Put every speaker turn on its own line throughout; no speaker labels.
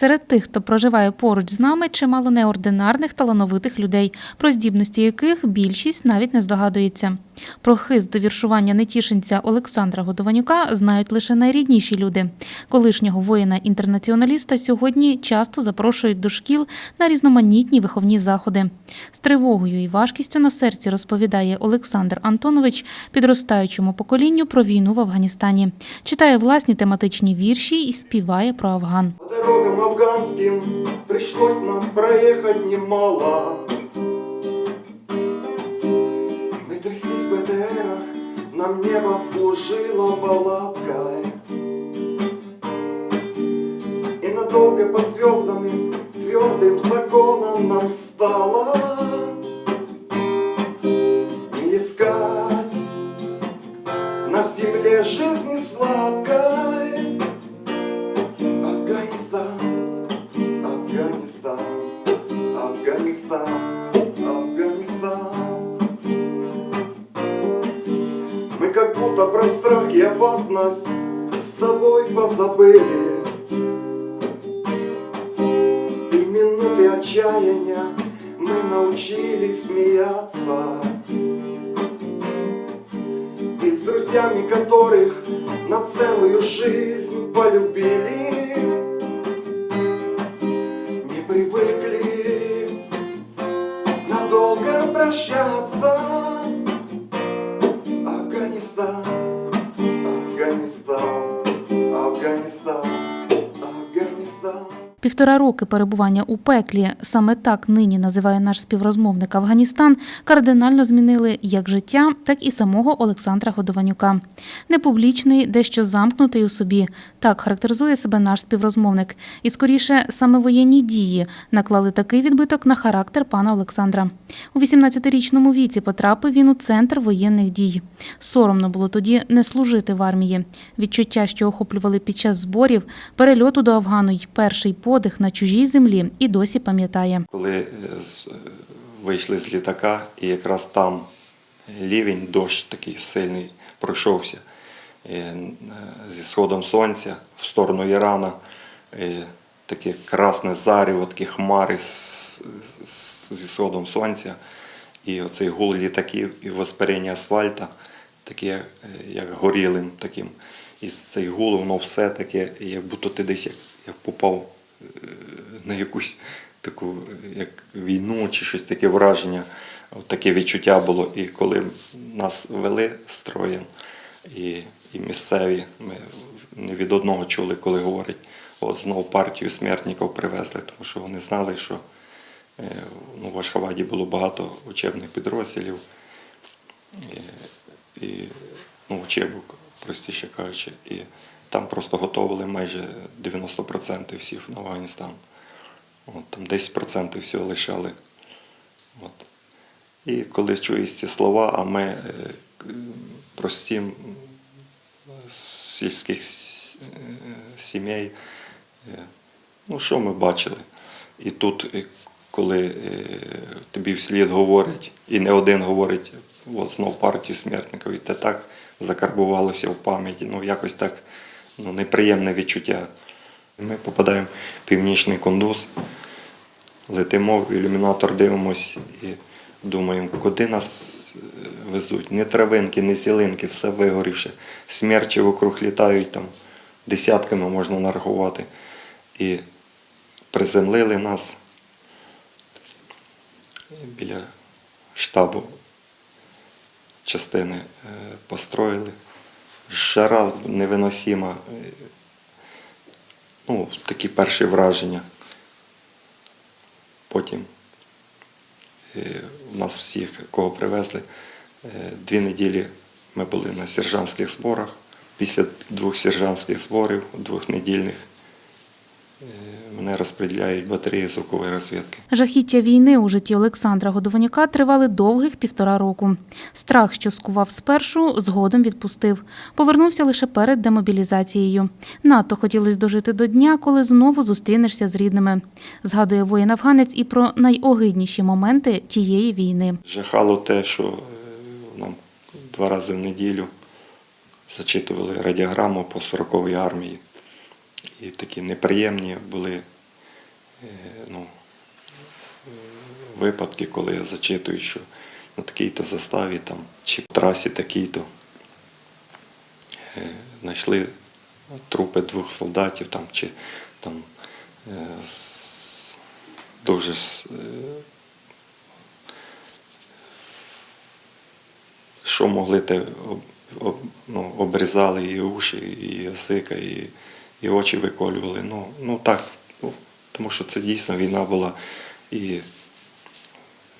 Серед тих, хто проживає поруч з нами, чимало неординарних талановитих людей, про здібності яких більшість навіть не здогадується. Про хист до віршування нетішинця Олександра Годованюка знають лише найрідніші люди. Колишнього воїна-інтернаціоналіста сьогодні часто запрошують до шкіл на різноманітні виховні заходи. З тривогою і важкістю на серці розповідає Олександр Антонович підростаючому поколінню про війну в Афганістані. Читає власні тематичні вірші і співає про Афган.
Дорогам афганским пришлось нам проехать немало. Нам небо служило палаткой. И надолго под звездами и опасность с тобой позабыли. И минуты отчаяния мы научились смеяться. И с друзьями, которых на целую жизнь полюбили, не привыкли надолго прощаться. Афганистан, Афганистан, Афганистан.
Півтора роки перебування у пеклі, саме так нині називає наш співрозмовник Афганістан, кардинально змінили як життя, так і самого Олександра Годованюка. Непублічний, дещо замкнутий у собі. Так характеризує себе наш співрозмовник. І скоріше саме воєнні дії наклали такий відбиток на характер пана Олександра. У 18-річному віці потрапив він у центр воєнних дій. Соромно було тоді не служити в армії. Відчуття, що охоплювали під час зборів, перельоту до Афгану й перший подих на чужій землі, і досі пам'ятає.
Коли е, з- е, вийшли з літака, і якраз там лівень, дощ такий сильний пройшовся е, зі сходом сонця в сторону Ірана. Таке красне заріво, такі хмари з- з- зі сходом сонця. І оцей гул літаків і воспарення асфальта, таке як, горілим таким. І цей гул, воно все таке, як будто ти десь як, попав на якусь таку е, як війну чи щось таке враження. От таке відчуття було. І коли нас вели строєм, і, і місцеві, ми не від одного чули, коли говорять, от знову партію смертників привезли, тому що вони знали, що е, ну, в Ашхабаді було багато учебних підрозділів і, і ну, учебок, простіше кажучи, і там просто готували майже 90% всіх на Афганістан. От, там 10% всього лишали. От. І коли чуєш ці слова, а ми е, к- прості з сільських е, сімей, е, ну що ми бачили? І тут, коли тобі вслід говорять, і не один говорить, от знов партію смертників, і те так закарбувалося в пам'яті, ну якось так ну, неприємне відчуття. Ми попадаємо в північний кондус, летимо в ілюмінатор, дивимось і думаємо, куди нас е, везуть. Ні травинки, ні зілинки, все вигорівше. Смерчі вокруг літають там, десятками можна нарахувати. І приземлили нас біля штабу частини е, построїли. Жара невиносима. е, Ну, такі перші враження. Потім е, у нас всіх, кого привезли, е, дві неділі ми були на сержантських зборах. Після двох сержантських зборів, двохнедільних, е, мене розподіляють батареї звукової розвідки.
Жахіття війни у житті Олександра Годованюка тривали довгих півтора року. Страх, що скував спершу, згодом відпустив. Повернувся лише перед демобілізацією. Надто хотілося дожити до дня, коли знову зустрінешся з рідними. Згадує воїн-афганець і про найогидніші моменти тієї війни.
Жахало те, що е, нам два рази в неділю зачитували радіограму по 40-й армії. І такі неприємні були е, ну, випадки, коли я зачитую, що на такій-то заставі там, чи трасі такій-то е, знайшли трупи двох солдатів там, чи там е, дуже що могли, те ну, обрізали і уші, і язика, і, і очі виколювали. Ну, ну так, ну, тому що це дійсно війна була. І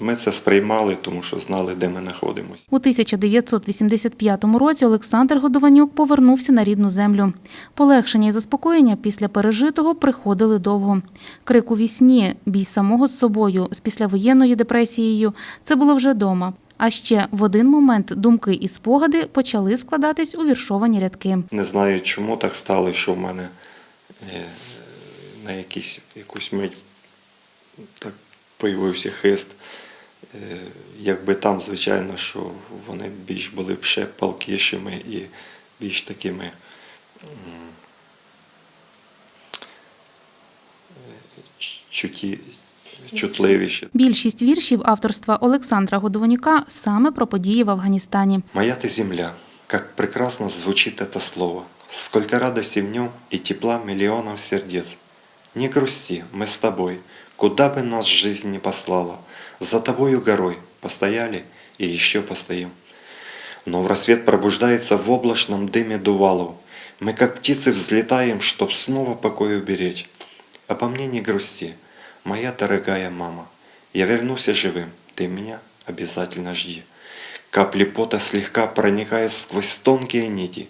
ми це сприймали, тому що знали, де ми знаходимося.
У 1985 році Олександр Годованюк повернувся на рідну землю. Полегшення і заспокоєння після пережитого приходили довго. Крик у вісні, бій самого з собою з післявоєнною депресією це було вже дома. А ще в один момент думки і спогади почали складатись у віршовані рядки.
Не знаю, чому так стало, що в мене е, на якісь, якусь мить так появився хист. Е, Якби там, звичайно, що вони більш були б ще палкішими і більш такими чуті, чутливіші.
Більшість віршів авторства Олександра Годованюка саме про події в Афганістані.
Моя ты земля, как прекрасно звучит это слово. Сколько радости в нем и тепла миллионов сердец. Не грусти, мы с тобой, куда бы нас жизнь не послала. За тобою горой постояли и еще постоим. Но в рассвет пробуждается в облачном дыме дувалов. Мы как птицы взлетаем, чтоб снова покой уберечь. Обо мне не грусти, моя дорогая мама. Я вернусь живым, ты меня обязательно жди. Капли пота слегка проникают сквозь тонкие нити,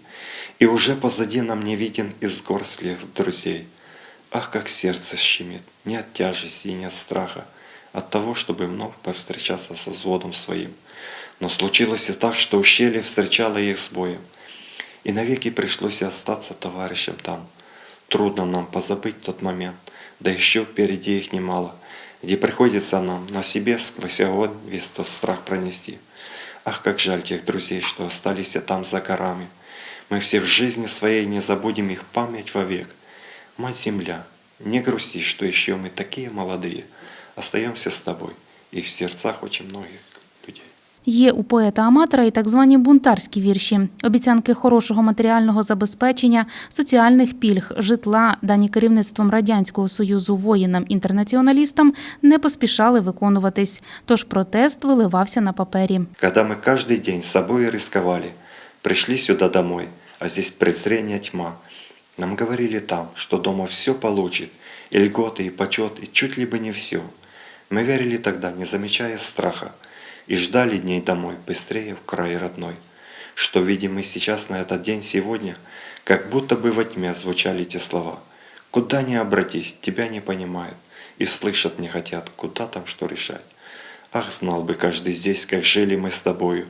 И уже позади нам не виден из гор след друзей. Ах, как сердце щемит, не от тяжести и не от страха, от того, чтобы вновь повстречаться со взводом своим. Но случилось и так, что ущелье встречало их с боем, и навеки пришлось остаться товарищем там. Трудно нам позабыть тот момент, да еще впереди их немало, где приходится нам на себе сквозь огонь весь тот страх пронести. Ах, как жаль тех друзей, что остались и там за горами. Мы все в жизни своей не забудем их память вовек. Мать-Земля, не грусти, что еще мы такие молодые. Остаемся с тобой и в сердцах очень многих.
Є у поета-аматора і так звані бунтарські вірші, обіцянки хорошого матеріального забезпечення, соціальних пільг, житла, дані керівництвом радянського союзу воїнам-інтернаціоналістам не поспішали виконуватись. Тож протест виливався на папері.
Когда мы каждый день с собой рисковали, пришли сюда домой, а здесь презрение тьма. Нам говорили там, что дома все получит, и льготы, и почет, и чуть ли бы не все. Мы верили тогда, не замечая страха, И ждали дней домой, быстрее в край родной. Что видим сейчас на этот день сегодня, как будто бы во тьме звучали те слова. Куда ни обратись, тебя не понимают, и слышат не хотят, куда там что решать. Ах, знал бы каждый здесь, как жили мы с тобою.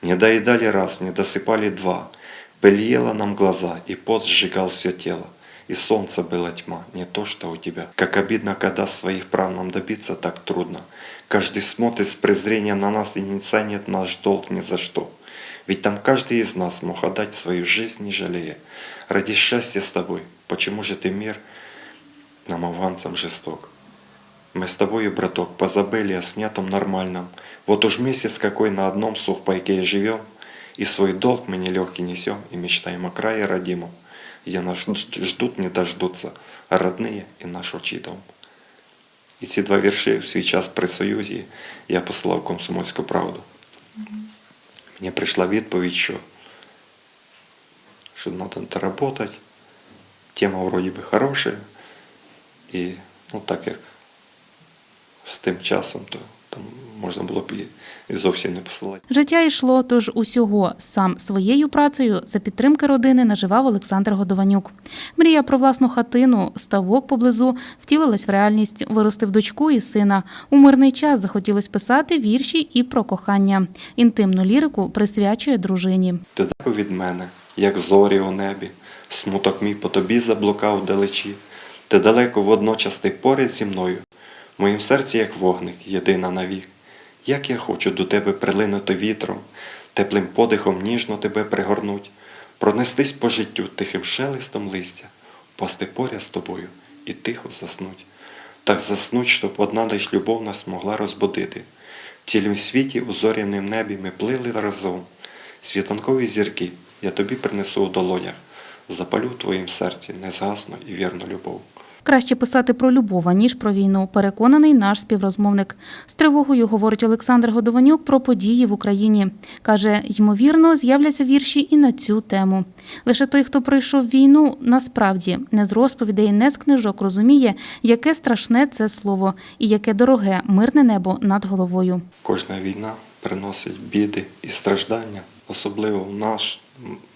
Не доедали раз, не досыпали два. Пыльело нам глаза, и пот сжигал все тело. И солнце было тьма, не то, что у тебя. Как обидно, когда своих прав нам добиться так трудно. Каждый смотрит с презрением на нас и не ценит наш долг ни за что. Ведь там каждый из нас мог отдать свою жизнь, не жалея. Ради счастья с тобой, почему же ты мир нам, авансам, жесток? Мы с тобою, браток, позабыли о снятом нормальном. Вот уж месяц какой на одном сухпайке живем, и свой долг мы нелегкий несем, и мечтаем о крае родимом, где нас ж- ждут, не дождутся, родные и наш очий дом. І ці два вірші в свій час при Союзі я посилав комсомольську правду. Мені прийшла відповідь, що, що треба доработати, тема вроді би хороша, і ну, так як з тим часом, то там можна було б і, зовсім не посилати.
Життя йшло, тож усього сам своєю працею за підтримки родини наживав Олександр Годованюк. Мрія про власну хатину, ставок поблизу втілилась в реальність, виростив дочку і сина. У мирний час захотілось писати вірші і про кохання. Інтимну лірику присвячує дружині.
Ти далеко від мене, як зорі у небі, смуток мій по тобі заблукав вдалечі. Ти далеко водночас ти поряд зі мною, моїм серці, як вогник, єдина навік. Як я хочу до тебе прилинути вітром, теплим подихом ніжно тебе пригорнуть, пронестись по життю тихим шелестом листя, впасти поряд з тобою і тихо заснуть. Так заснуть, щоб одна лиш любов нас могла розбудити. В цілім світі у зорянім небі ми плили разом. Світанкові зірки я тобі принесу у долонях, запалю в твоїм серці незгасну і вірну любов.
Краще писати про любов, ніж про війну, переконаний наш співрозмовник. З тривогою говорить Олександр Годованюк про події в Україні. Каже, ймовірно, з'являться вірші і на цю тему. Лише той, хто пройшов війну, насправді не з розповідей, не з книжок розуміє, яке страшне це слово і яке дороге мирне небо над головою.
Кожна війна приносить біди і страждання, особливо в наш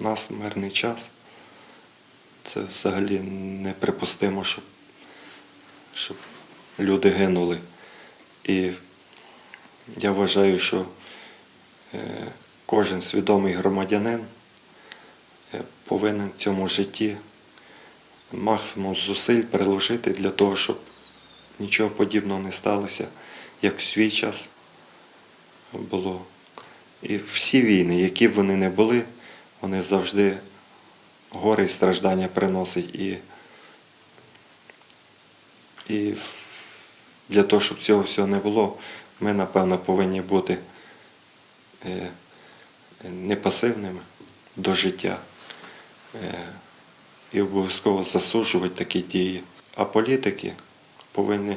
нас мирний час. Це взагалі неприпустимо, щоб, щоб люди гинули. І я вважаю, що е, кожен свідомий громадянин е, повинен в цьому житті максимум зусиль приложити для того, щоб нічого подібного не сталося, як в свій час було. І всі війни, які б вони не були, вони завжди горе і страждання приносять. І для того, щоб цього всього не було, ми, напевно, повинні бути е, не пасивними до життя е, і обов'язково засуджувати такі дії. А політики повинні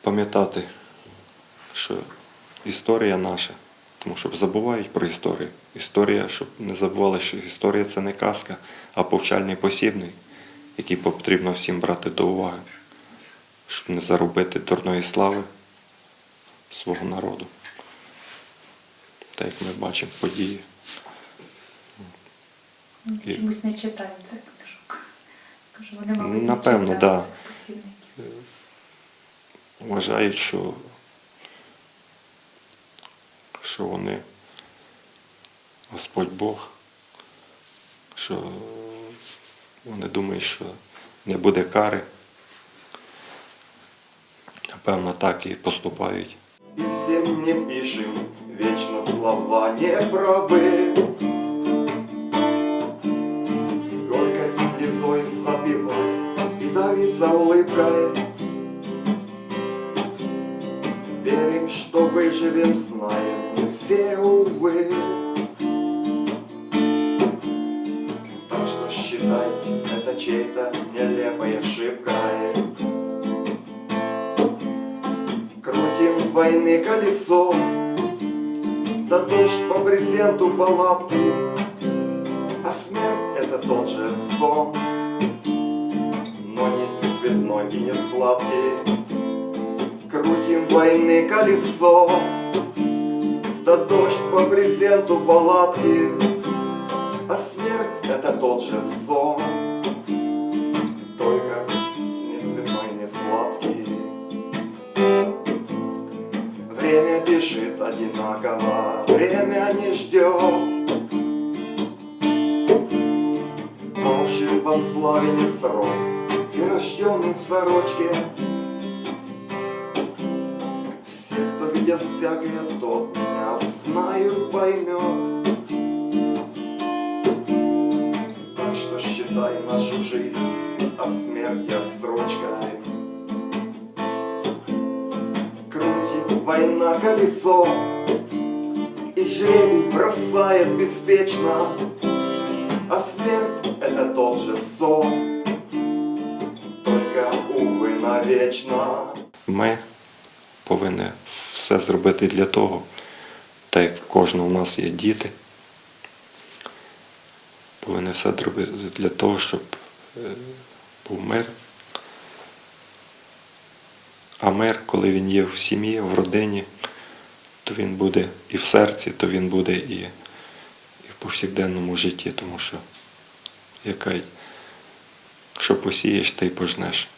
пам'ятати, що історія наша, тому що забувають про історію. Історія, щоб не забували, що історія це не казка, а повчальний посібник, який потрібно всім брати до уваги, щоб не заробити дурної слави свого народу. Так як ми бачимо події. І-
Чомусь не читаю цих книжок. Кажу, вони, мабуть,
Напевно,
читали
да. вважають, що, що вони Господь Бог, що вони думають, що не буде кари. Напевно, так і поступають.
И всем не пишем, вечно слова не правы. Горькой слезой забивать и давиться улыбкой. Верим, что выживем, знаем, не все, увы. Чей-то нелепой ошибкой. Крутим войны колесо, да дождь по брезенту палатки, а смерть это тот же сон, но не цветной и не сладкий. Крутим войны колесо, да дождь по брезенту палатки, а смерть это тот же сон, бежит одинаково, время не ждет. Молчим во славе не срок, и рожденный в сорочке. Все, кто видят всякое, тот меня знают, поймет. Так что считай нашу жизнь от смерти отсрочкой. Крутит война колесо И жребий бросает беспечно А смерть это тот же сон Только, увы, навечно
Ми повинні все зробити для того, так як в кожного у нас є діти, повинні все зробити для того, щоб е, був мир. А мир, коли він є в сім'ї, в родині, то він буде і в серці, то він буде і, і в повсякденному житті, тому що яка, що посієш, ти й пожнеш.